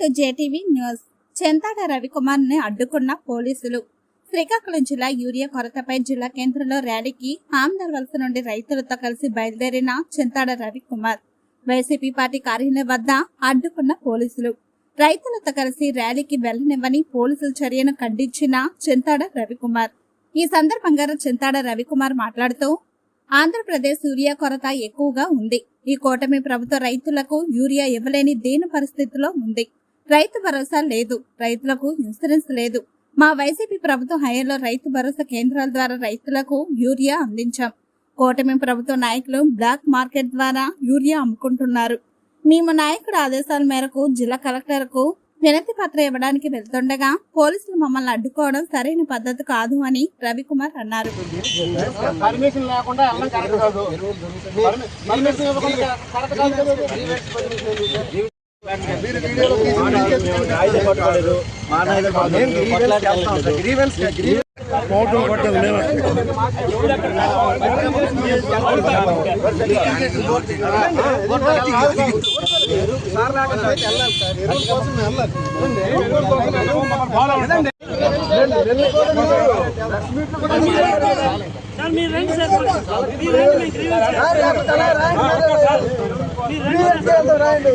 To JTV news. చెంతాడ రవికుమార్ని అడ్డుకున్న పోలీసులు. శ్రీకాకుళం జిల్లా యూరియా కొరతపై జిల్లా కేంద్రంలో ర్యాలీకి ఆమ్దార్ వలస నుండి రైతులతో కలిసి బయలుదేరిన చెంతాడ రవికుమార్. వైసీపీ పార్టీ కార్యాలయం వద్ద అడ్డుకున్న పోలీసులు. రైతులతో కలిసి ర్యాలీకి వెళ్ళనివ్వని పోలీసుల చర్యను ఖండించిన చెంతాడ రవికుమార్. ఈ సందర్భంగా చెంతాడ రవికుమార్ మాట్లాడుతూ ఆంధ్రప్రదేశ్ యూరియా కొరత ఎక్కువగా ఉంది. ఈ కూటమి ప్రభుత్వ రైతులకు యూరియా ఇవ్వలేని దేని పరిస్థితిలో ఉంది. రైతు భరోసా లేదు. రైతులకు ఇన్సూరెన్స్ లేదు. మా వైసీపీ ప్రభుత్వం హయాంలో రైతు భరోసా కేంద్రాల ద్వారా రైతులకు యూరియా అందించాం. కూటమి ప్రభుత్వ నాయకులు బ్లాక్ మార్కెట్ ద్వారా యూరియా అమ్ముకుంటున్నారు. మేము నాయకుడు ఆదేశాల మేరకు జిల్లా కలెక్టర్కు వినతి పత్రం ఇవ్వడానికి వెళ్తుండగా పోలీసులు మమ్మల్ని అడ్డుకోవడం సరైన పద్ధతి కాదు అని రవికుమార్ అన్నారు. మీరు ఫోటో కొట్టదు సార్ మీరు రండి సార్ మీరు రండి మీరు రండి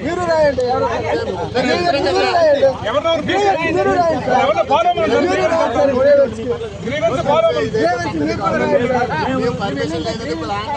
మీరు రాయండి ఎవరు మీరు రాయండి మీరు రాయండి పర్మిషన్ లేదని ల్యాండ్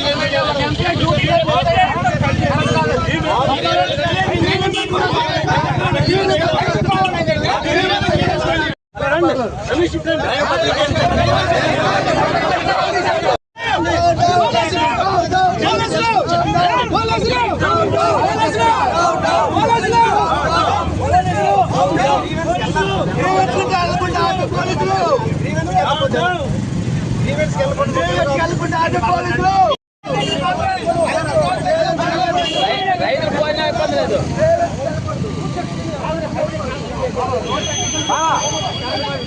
ఆర్డర్ పోయినా ఇబ్బంది లేదు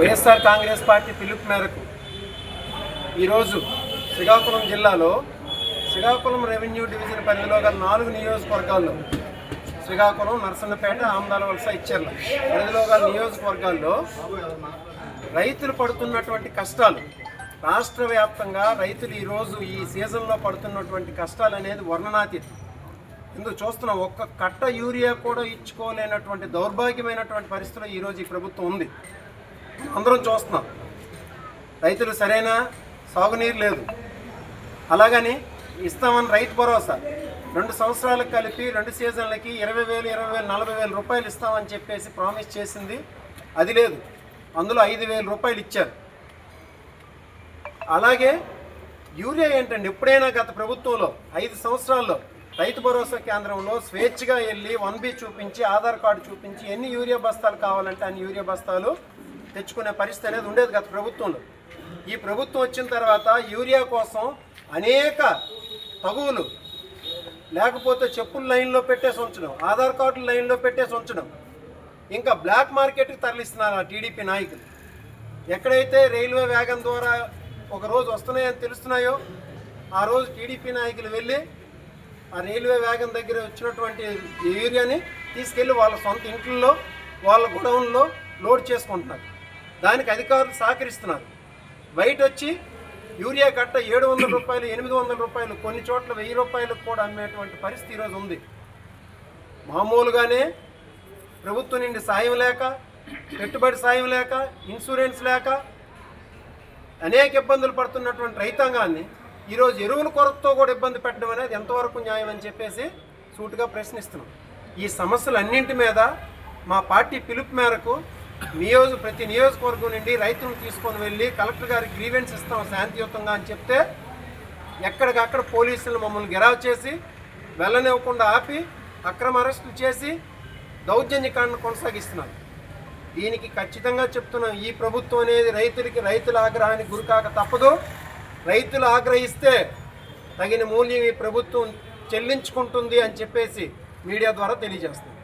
వైఎస్ఆర్ కాంగ్రెస్ పార్టీ పిలుపు మేరకు ఈరోజు శ్రీకాకుళం జిల్లాలో శ్రీకాకుళం రెవెన్యూ డివిజన్ పరిధిలో గల నాలుగు నియోజకవర్గాల్లో శ్రీకాకుళం నరసన్నపేట ఆమదాల వలస ఇచ్చెర్ల పరిధిలో గల నియోజకవర్గాల్లో రైతులు పడుతున్నటువంటి కష్టాలు రాష్ట్ర వ్యాప్తంగా రైతులు ఈరోజు ఈ సీజన్లో పడుతున్నటువంటి కష్టాలు అనేది వర్ణనాతీతం. ఇందుకు చూస్తున్నాం ఒక్క కట్ట యూరియా కూడా ఇచ్చుకోలేనటువంటి దౌర్భాగ్యమైనటువంటి పరిస్థితిలో ఈరోజు ఈ ప్రభుత్వం ఉంది. అందరం చూస్తున్నాం. రైతులు సరైన సాగునీరు లేదు. అలాగని ఇస్తామని రైతు భరోసా. రెండు సంవత్సరాలకు కలిపి రెండు సీజన్లకి ఇరవై వేలు ఇరవై వేలు నలభై వేల రూపాయలు ఇస్తామని చెప్పేసి ప్రామిస్ చేసింది అది లేదు. అందులో ఐదు వేల రూపాయలు ఇచ్చారు. అలాగే యూరియా ఏంటండి? ఎప్పుడైనా గత ప్రభుత్వంలో ఐదు సంవత్సరాల్లో రైతు భరోసా కేంద్రంలో స్వేచ్ఛగా వెళ్ళి వన్ బి చూపించి ఆధార్ కార్డు చూపించి ఎన్ని యూరియా బస్తాలు కావాలంటే అన్ని యూరియా బస్తాలు తెచ్చుకునే పరిస్థితి అనేది ఉండేది గత ప్రభుత్వంలో. ఈ ప్రభుత్వం వచ్చిన తర్వాత యూరియా కోసం అనేక తగువులు లేకపోతే చెప్పులు లైన్లో పెట్టేసి ఉంచడం ఆధార్ కార్డులు లైన్లో పెట్టేసి ఉంచడం. ఇంకా బ్లాక్ మార్కెట్కి తరలిస్తున్నారు ఆ టీడీపీ నాయకులు. ఎక్కడైతే రైల్వే వేగం ద్వారా ఒక రోజు వస్తున్నాయని తెలుస్తున్నాయో ఆ రోజు టీడీపీ నాయకులు వెళ్ళి ఆ రైల్వే వేగం దగ్గర వచ్చినటువంటి యూరియాని తీసుకెళ్ళి వాళ్ళ సొంత ఇంట్లో వాళ్ళ గొడవల్లో లోడ్ చేసుకుంటున్నారు. దానికి అధికారులు సహకరిస్తున్నారు. బయట వచ్చి యూరియా కట్ట ఏడు వందల రూపాయలు ఎనిమిది వందల రూపాయలు కొన్ని చోట్ల వెయ్యి రూపాయలకు కూడా అమ్మేటువంటి పరిస్థితి ఈరోజు ఉంది. మామూలుగానే ప్రభుత్వం నుండి సాయం లేక పెట్టుబడి సాయం లేక ఇన్సూరెన్స్ లేక అనేక ఇబ్బందులు పడుతున్నటువంటి రైతాంగాన్ని ఈరోజు ఎరువుల కొరతతో కూడా ఇబ్బంది పెట్టడం అనేది ఎంతవరకు న్యాయం అని చెప్పేసి సూటుగా ప్రశ్నిస్తున్నాం. ఈ సమస్యలన్నింటి మీద మా పార్టీ పిలుపు మేరకు నియోజ ప్రతి నియోజకవర్గం నుండి రైతులను తీసుకొని వెళ్ళి కలెక్టర్ గారికి గ్రీవెన్స్ ఇస్తాం శాంతియుతంగా అని చెప్తే ఎక్కడికక్కడ పోలీసులు మమ్మల్ని గెరావ్ చేసి వెళ్ళనివ్వకుండా ఆపి అక్రమ అరెస్టులు చేసి దౌర్జన్యకాండను కొనసాగిస్తున్నారు. దీనికి ఖచ్చితంగా చెప్తున్నాం ఈ ప్రభుత్వం అనేది రైతులకి రైతుల ఆగ్రహానికి గురికాక తప్పదు. రైతులు ఆగ్రహిస్తే తగిన మూల్యం ఈ ప్రభుత్వం చెల్లించుకుంటుంది అని చెప్పేసి మీడియా ద్వారా తెలియజేస్తుంది